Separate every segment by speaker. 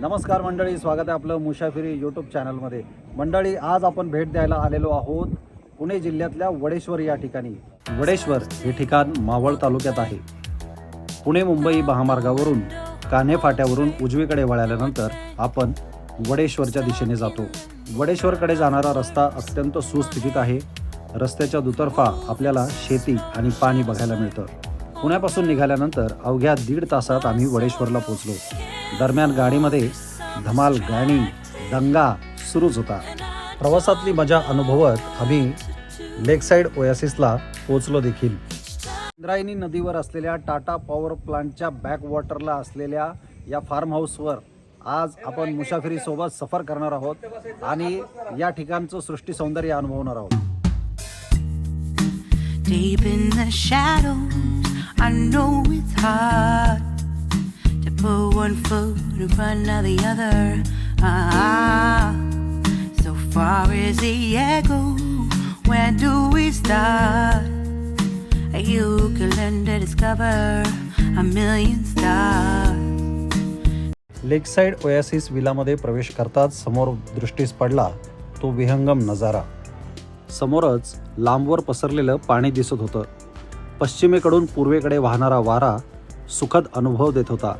Speaker 1: नमस्कार मंडळी स्वागत आहे आपलं मुशाफिरी यूट्यूब चॅनलमध्ये मंडळी आज आपण भेट द्यायला आलेलो आहोत पुणे जिल्ह्यातल्या वडेश्वर या ठिकाणी. वडेश्वर हे ठिकाण मावळ तालुक्यात आहे. पुणे मुंबई महामार्गावरून कान्हे फाट्यावरून उजवीकडे वळाल्यानंतर आपण वडेश्वरच्या दिशेने जातो. वडेश्वरकडे जाणारा रस्ता अत्यंत सुस्थितीत आहे. रस्त्याच्या दुतर्फा आपल्याला शेती आणि पाणी बघायला मिळतं. पुण्यापासून निघाल्यानंतर अवघ्या दीड तासात आम्ही वडेश्वरला पोचलो दरम्यान गाडीमध्ये धमाल गाणी दंगा सुरूच होता. प्रवासातली मजा अनुभवत आम्ही लेक साईड ओयासिसला पोचलो देखील. इंद्रायणी नदीवर असलेल्या टाटा पॉवर प्लांटच्या बॅकवॉटरला असलेल्या या फार्म हाऊसवर आज आपण मुसाफिरीसोबत सफर करणार आहोत आणि या ठिकाणचं सृष्टी सौंदर्य अनुभवणार आहोत.
Speaker 2: Deep in the shadows, I know it's hard. One foot in front of the other. Ah, so far is the echo. Where do we start? You can learn to discover a million stars.
Speaker 1: Lakeside oasis विलामध्ये प्रवेश करताच समोर दृष्टीस पडला तो विहंगम नजारा समोरच लांबवर पसरलेलं पाणी दिसत होतं पश्चिमेकडून पूर्वेकडे वाहणारा वारा सुखद अनुभव देत होता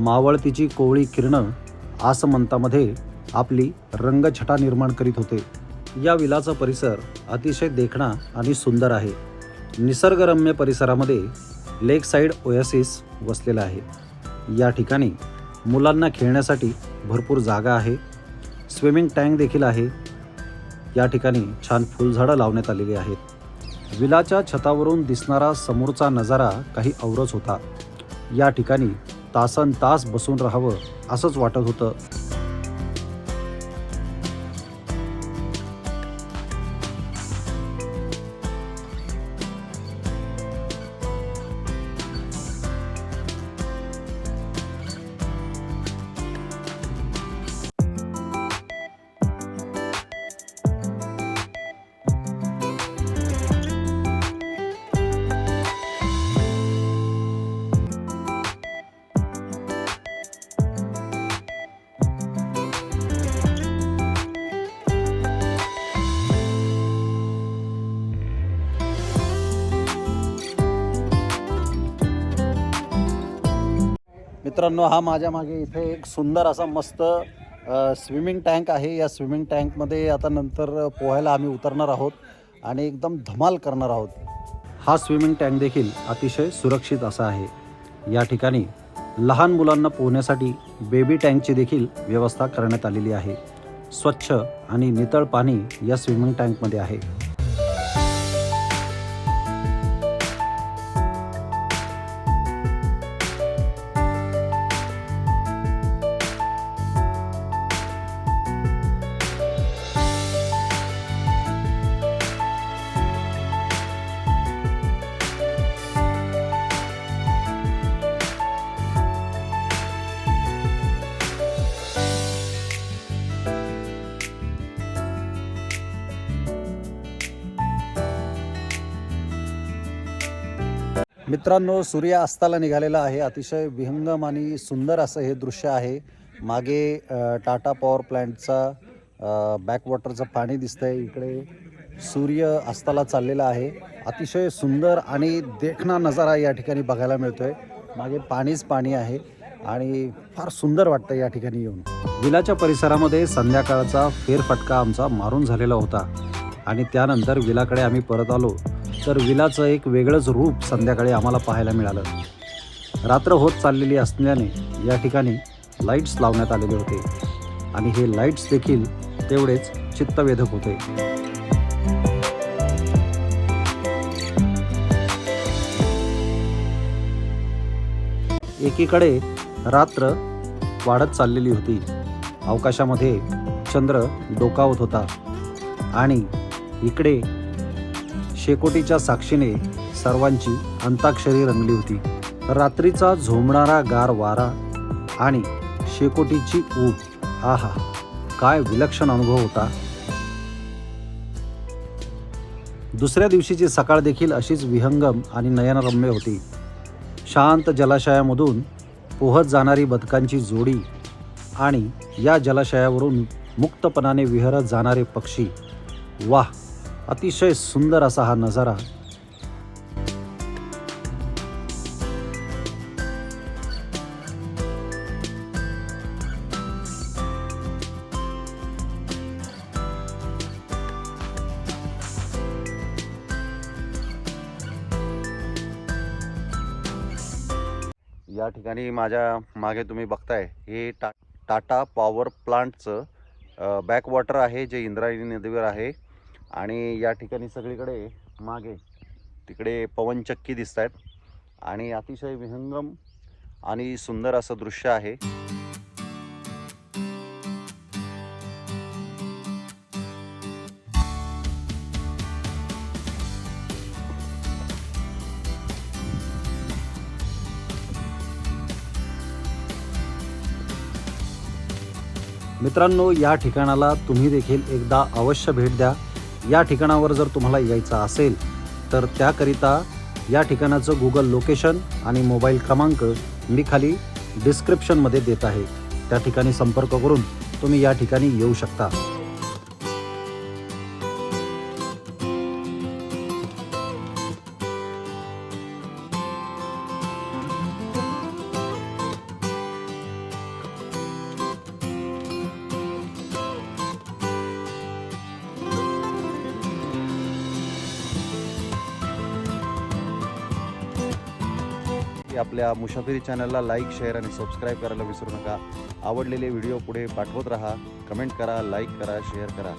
Speaker 1: मावळतीची कोवळी किरणं आसमंतामध्ये आपली रंगछटा निर्माण करीत होते. या विलाचा परिसर अतिशय देखणा आणि सुंदर आहे. निसर्गरम्य परिसरामध्ये लेक साईड ओयासिस वसलेला आहे. या ठिकाणी मुलांना खेळण्यासाठी भरपूर जागा आहे. स्विमिंग टँक देखील आहे. या ठिकाणी छान फुलझाडं लावण्यात आलेली आहेत. विलाच्या छतावरून दिसणारा समोरचा नजारा काही औरच होता. या ठिकाणी तासन तास बसून राहावं असंच वाटत होतं. मित्रांनो हा माझ्या मागे इथे एक सुंदर असा मस्त स्विमिंग टँक आहे. या स्विमिंग टँकमध्ये आता नंतर पोहायला आम्ही उतरणार आहोत आणि एकदम धमाल करणार आहोत. हा स्विमिंग टँक देखील अतिशय सुरक्षित असा आहे. या ठिकाणी लहान मुलांना पोहण्यासाठी बेबी टँकची देखील व्यवस्था करण्यात आलेली आहे. स्वच्छ आणि नितळ पाणी या स्विमिंग टँकमध्ये आहे. मित्रांनो सूर्य अस्ताला निघालेला आहे. अतिशय विहंगम आणि सुंदर असं हे दृश्य आहे. मागे टाटा पॉवर प्लॅन्टचा बॅकवॉटरचं पाणी दिसतंय. इकडे सूर्य अस्ताला चाललेला आहे. अतिशय सुंदर आणि देखणा नजारा या ठिकाणी बघायला मिळतोय. मागे पाणीच पाणी आहे आणि फार सुंदर वाटतं या ठिकाणी येऊन. विलाच्या परिसरामध्ये संध्याकाळचा फेरफटका आमचा मारून झालेला होता आणि त्यानंतर विलाकडे आम्ही परत आलो. तर विलाचं एक वेगळंच रूप संध्याकाळी आम्हाला पाहायला मिळालं. रात्र होत चाललेली असल्याने या ठिकाणी लाईट्स लावण्यात आलेले होते. आणि हे लाईट्स देखील तेवढेच चित्तवेधक होते. एकीकडे रात्र वाढत चाललेली होती. अवकाशामध्ये चंद्र डोकावत होता. आणि इकडे शेकोटीच्या साक्षीने सर्वांची अंताक्षरी रंगली होती. रात्रीचा झोमणारा गार वारा आणि शेकोटीची ऊब. आहा काय विलक्षण अनुभव होता. दुसऱ्या दिवशीची सकाळ देखील अशीच विहंगम आणि नयनरम्य होती. शांत जलाशयामधून पोहत जाणारी बदकांची जोडी आणि या जलाशयावरून मुक्तपणाने विहरत जाणारे पक्षी. वाह अतिशय सुंदर असा हा नजारा. या ठिकाणी माझ्या मागे तुम्ही बघताय हे टा टाटा पॉवर प्लांटचं बॅकवॉटर आहे जे इंद्रायणी नदीवर आहे. आणि या ठिकाणी सगळीकडे मागे तिकडे पवनचक्की दिसत आहेत आणि अतिशय विहंगम आणि सुंदर असं दृश्य आहे. मित्रांनो या ठिकाणाला तुम्ही देखील एकदा अवश्य भेट द्या. या ठिकाणावर जर तुम्हाला यायचं असेल तर त्याकरिता या ठिकाणाचं गुगल लोकेशन आणि मोबाईल क्रमांक मी खाली डिस्क्रिप्शनमध्ये देत आहे. त्या ठिकाणी संपर्क करून तुम्ही या ठिकाणी येऊ शकता. आपल्या मुसाफिरी चॅनलला लाईक शेअर आणि सबस्क्राईब करायला विसरू नका. आवडलेले व्हिडिओ पुढे पाठवत राहा. कमेंट करा लाईक करा शेअर करा.